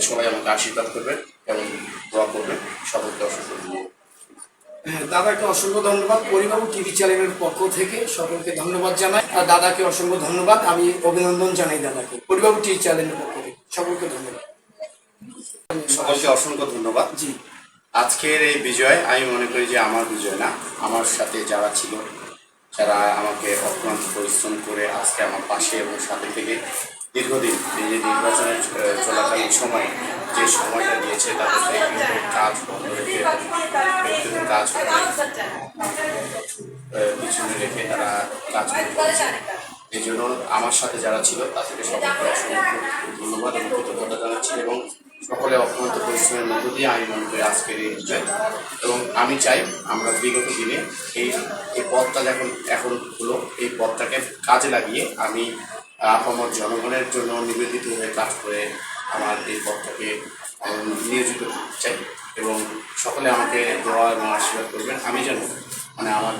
সবাই আমাকে আশীর্বাদ করবেন এবং দোয়া করবেন। সকলকে অসংখ্য হ্যাঁ, দাদাকে অসংখ্য ধন্যবাদ। পরিবাবু টিভি চ্যানেলের পক্ষ থেকে সকলকে ধন্যবাদ জানাই। আর দাদাকে অসংখ্য ধন্যবাদ। আমি অভিনন্দন জানাই দাদাকে। পরিবাবু টিভি চ্যানেলের পক্ষ থেকে সকলকে ধন্যবাদ। সকলকে অসংখ্য ধন্যবাদ। জি। আজকের এই বিজয় আমি মনে করি যে আমার বিজয় না। আমার সাথে যারা ছিল যারা আমাকে অক্লান্ত পরিশ্রম করে আজকে আমার পাশে এবং সাথে থেকে দীর্ঘদিন এই যে নির্বাচনের চলাকালীন সময়, যে সময়টা দিয়েছে তাদের ব্যক্তিগত কাজ বন্ধ রেখে কাজ পিছনে রেখে তারা কাজ এই জন্য আমার সাথে যারা ছিল, তাদেরকে সবাইকে অসংখ্য ধন্যবাদ এবং কৃতজ্ঞতা জানাচ্ছি এবং সকলে অক্লান্ত পরিশ্রমের মধ্য দিয়ে আমি মনে করি আজকের এই বিজয় এবং আমি চাই আমরা বিগত দিনে এই এই পথটা যখন এখন হলো, এই পথটাকে কাজে লাগিয়ে আমি আমার জনগণের জন্য নিবেদিত হয়ে কাজ করে আমার এই পথটাকে নিয়োজিত চাই এবং সকলে আমাকে দোয়া এবং আশীর্বাদ করবেন। আমি যেন মানে আমার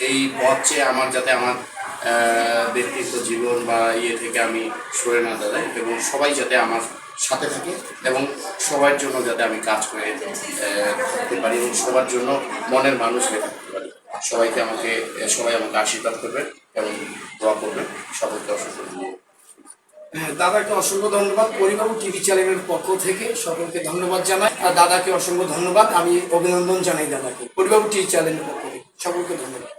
এই পথ চেয়ে আমার যাতে আমার আহ, ব্যক্তিত্ব জীবন বা ইয়ে থেকে আমি সরে না দাঁড়াই এবং সবাই যাতে আমার সাথে থাকে এবং সবার জন্য যাতে আমি কাজ করে থাকতে পারি এবং সবার জন্য মনের মানুষ হয়ে থাকতে পারি। সবাইকে আমাকে সবাই আমাকে আশীর্বাদ করবেন এবং হ্যাঁ, দাদাকে অসংখ্য ধন্যবাদ। পরিবার ও টিভি চ্যানেলের পক্ষ থেকে সকলকে ধন্যবাদ জানাই। আর দাদাকে অসংখ্য ধন্যবাদ। আমি অভিনন্দন জানাই দাদাকে। পরিবার টিভি চ্যানেলের পক্ষ থেকে সকলকে ধন্যবাদ।